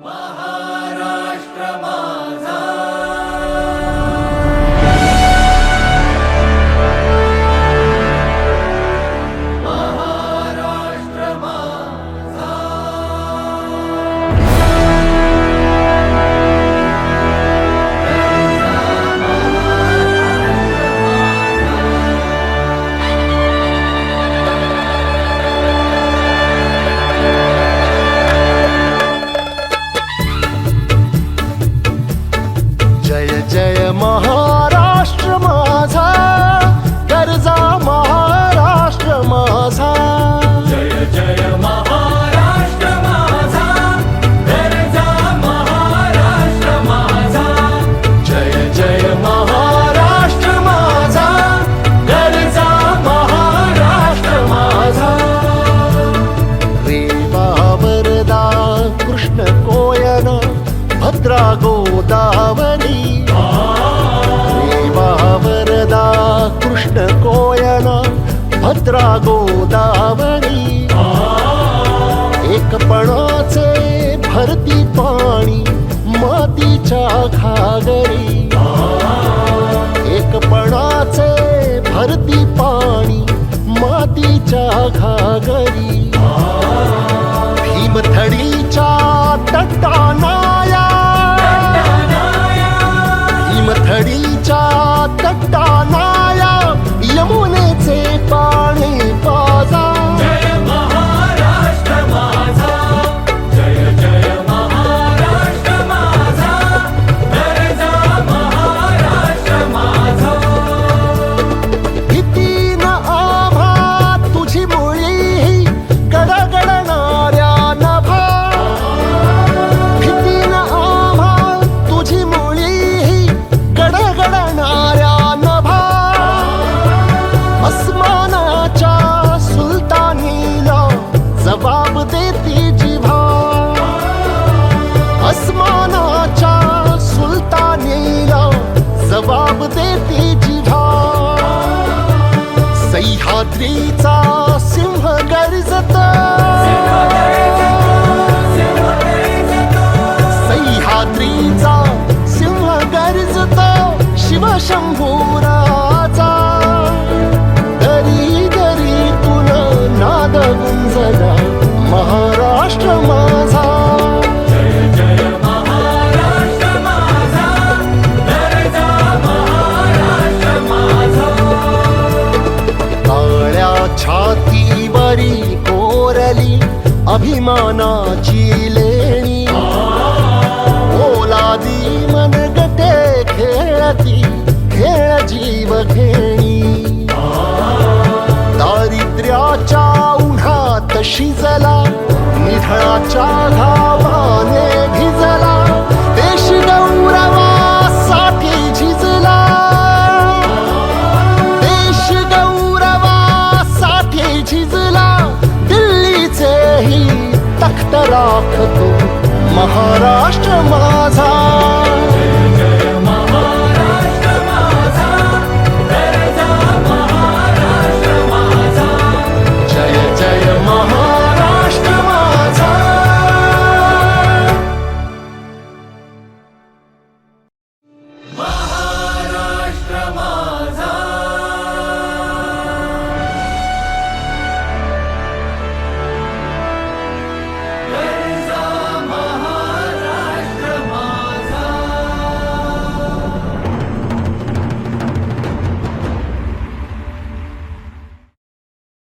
Wow. Maharashtra माझा गरजा महाराष्ट्र माझा. जय जय महाराष्ट्र माझा गरजा महाराष्ट्र माझा. जय जय महाराष्ट्र माझा गरजा महाराष्ट्र माझा. रेवा वरदा कृष्ण कोयना भद्रा गोदावरी. वरदा कृष्ण कोयना भद्रा गोदावरी एकपणाचे भरती पाणी मातीच्या घागरी एकपणाचे भरती पाणी मातीच्या घागरी भीमथडीच्या तट्टानाया भीमथडीच्या तट्टानाया देती जिभा। अस्मानाच्या सुलतानीला जबाब देती जिभा। सह्याद्रीचा maimana ci महाराष्ट्र माझा